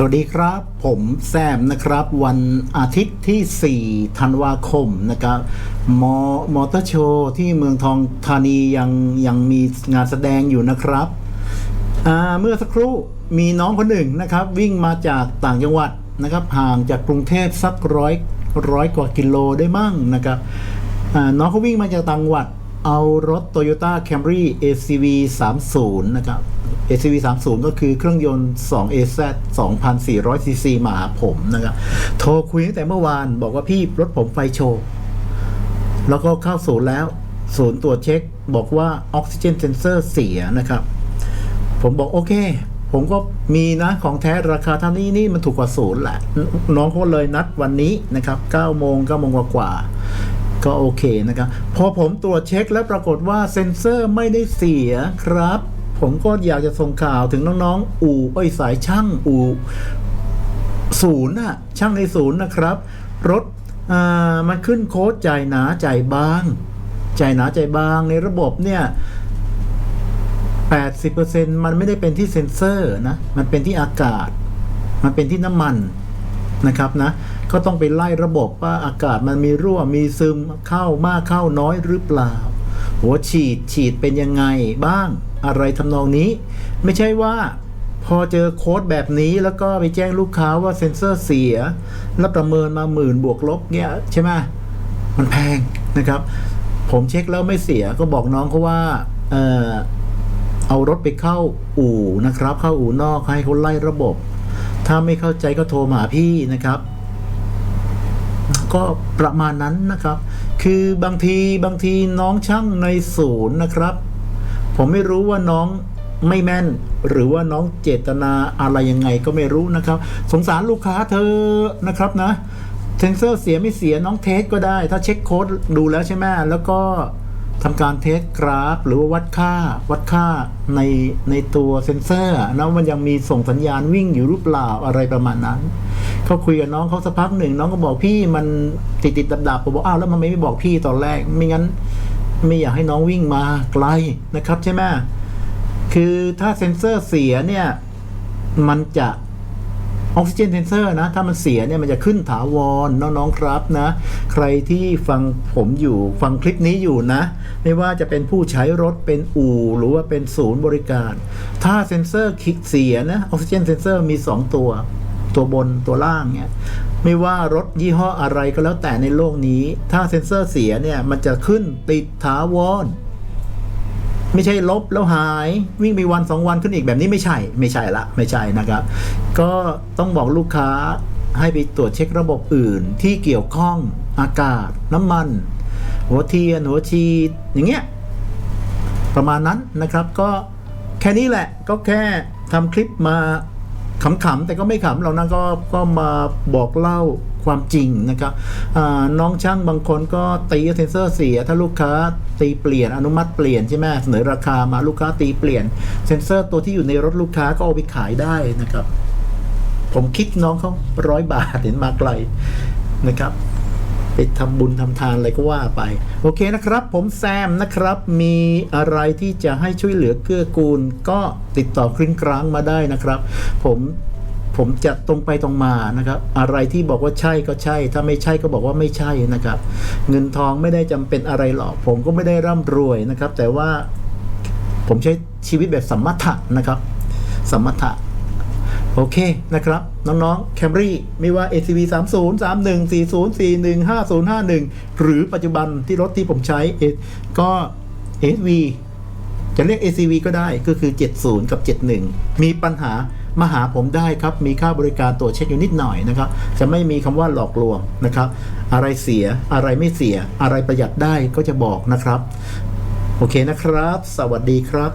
สวัสดีครับ ผมแซมนะครับ วันอาทิตย์ที่ 4 ธันวาคมนะครับมอมอเตอร์โชว์ที่เมืองทองธานียังยังมีงานแสดงอยู่นะครับเมื่อสักครู่มีน้องคนหนึ่งนะครับ วิ่งมาจากต่างจังหวัดนะครับห่างจากกรุงเทพสักร้อยร้อยกว่ากิโลได้มั่งนะครับน้องเขาวิ่งมาจากต่างจังหวัด เอารถ Toyota Camry ACV 30 นะครับ ACV 30 ก็คือเครื่องยนต์ 2AZ 2,400 cc มาหาผมนะครับ โทรคุยตั้งแต่เมื่อวานบอกว่าพี่รถผมไฟโชว์แล้วก็เข้าศูนย์แล้ว ศูนย์ตรวจเช็ค บอกว่าออกซิเจนเซนเซอร์เสียนะครับ ผมบอกโอเค ผมก็มีนะของแท้ราคาเท่านี้นี่มันถูกกว่าศูนย์แหละ น้องเขาเลยนัดวันนี้นะครับ9โมง9โมงกว่าๆก็โอเคนะครับ พอผมตรวจเช็คแล้วปรากฏว่าเซ็นเซอร์ไม่ได้เสียครับ ผมก็อยากจะส่งข่าวถึงน้องๆ อู่เอ้ยสายช่างอู่ศูนย์น่ะช่างในศูนย์นะครับ รถอ่ามันขึ้นโค้ดจ่ายหนาจ่ายบางจ่ายหนาจ่ายบางในระบบเนี่ย80%มันไม่ได้เป็นที่เซ็นเซอร์นะ มันเป็นที่อากาศ มันเป็นที่น้ำมันนะครับนะ ก็ต้องไปไล่ระบบว่าอากาศมันมีรั่วมีซึมเข้ามากเข้าน้อยหรือเปล่า หัวฉีดฉีดเป็นยังไงบ้างอะไรทำนองนี้ ไม่ใช่ว่าพอเจอโค้ดแบบนี้แล้วก็ไปแจ้งลูกค้าว่าเซ็นเซอร์เสีย แล้วประเมินมาหมื่นบวกลบเนี่ยใช่ไหมมันแพงนะครับ ผมเช็คแล้วไม่เสียก็บอกน้องเขาว่าเออเอารถไปเข้าอู่นะครับ เข้าอู่นอกให้เขาไล่ระบบ ถ้าไม่เข้าใจก็โทรมาหาพี่นะครับ ก็ประมาณนั้นนะครับ คือบางทีบางทีน้องช่างในศูนย์นะครับ ผมไม่รู้ว่าน้องไม่แม่น หรือว่าน้องเจตนาอะไรยังไงก็ไม่รู้นะครับ สงสารลูกค้าเธอนะครับนะเซนเซอร์เสียไม่เสียน้องเทสก็ได้ ถ้าเช็คโค้ดดูแล้วใช่ไหมแล้วก็ ทำการเทสกราฟ หรือว่าวัดค่าวัดค่าในในตัวเซนเซอร์นะมันยังมีส่งสัญญาณวิ่งอยู่หรือเปล่าอะไรประมาณนั้นเขาคุยกับน้องเขาสักพักหนึ่งน้องก็บอกพี่มันติดติดดับดับๆผมบอกอ้าวแล้วมันไม่บอกพี่ตอนแรก ไม่งั้นไม่อยากให้น้องวิ่งมาไกลนะครับใช่ไหมคือถ้าเซ็นเซอร์เสียเนี่ย มันจะ ออกซิเจนเซนเซอร์นะ ถ้ามันเสียเนี่ยมันจะขึ้นถาวรน้องๆครับนะ ใครที่ฟังผมอยู่ฟังคลิปนี้อยู่นะ ไม่ว่าจะเป็นผู้ใช้รถเป็นอู่หรือว่าเป็นศูนย์บริการ ถ้าเซ็นเซอร์คลิกเสียนะออกซิเจนเซนเซอร์มี 2 ตัว ตัวบนตัวล่างเนี่ยไม่ว่ารถยี่ห้ออะไรก็แล้วแต่ในโลกนี้ ถ้าเซ็นเซอร์เสียเนี่ยมันจะขึ้นติดถาวร ไม่ใช่ลบแล้วหายวิ่งไปวันสองวันขึ้นอีกแบบนี้ไม่ใช่ ไม่ใช่ละ ไม่ใช่นะครับ ก็ต้องบอกลูกค้าให้ไปตรวจเช็คระบบอื่นที่เกี่ยวข้องอากาศ น้ำมัน หัวเทียนหัวฉีดอย่างเงี้ยประมาณนั้นนะครับ ก็แค่นี้แหละก็แค่ทำคลิปมาขำๆแต่ก็ไม่ขำเรานะก็ก็มาบอกเล่าความจริงนะครับน้องช่างบางคนก็ตีเซนเซอร์เสีย ถ้าลูกค้าตีเปลี่ยนอนุมัติเปลี่ยนใช่ไหมเสนอราคามาลูกค้าตีเปลี่ยน เซนเซอร์ตัวที่อยู่ในรถลูกค้าก็เอาไปขายได้นะครับ ผมคิดน้องเขาร้อยบาทเห็นมาไกลนะครับไปทำบุญทำทานอะไรก็ว่าไป โอเคนะครับ ผมแซมนะครับมีอะไรที่จะให้ช่วยเหลือเกื้อกูล ก็ติดต่อคลิ้งกลางมาได้นะครับ ผม ผมจะตรงไปตรงมานะครับ อะไรที่บอกว่าใช่ก็ใช่ ถ้าไม่ใช่ก็บอกว่าไม่ใช่นะครับ เงินทองไม่ได้จำเป็นอะไรหรอก ผมก็ไม่ได้ร่ำรวยนะครับ แต่ว่าผมใช้ชีวิตแบบสมถะนะครับ สมถะโอเคนะครับ น้องๆ Camry ไม่ว่า ACV 30 31 40 41 50 51 หรือปัจจุบันที่รถที่ผมใช้เอก็ SV จะเรียก ACV ก็ได้ก็คือ 70 กับ 71 มีปัญหา มาหาผมได้ครับ มีค่าบริการตรวจเช็คอยู่นิดหน่อยนะครับ จะไม่มีคำว่าหลอกลวงนะครับ อะไรเสียอะไรไม่เสีย อะไรประหยัดได้ก็จะบอกนะครับ โอเคนะครับ สวัสดีครับ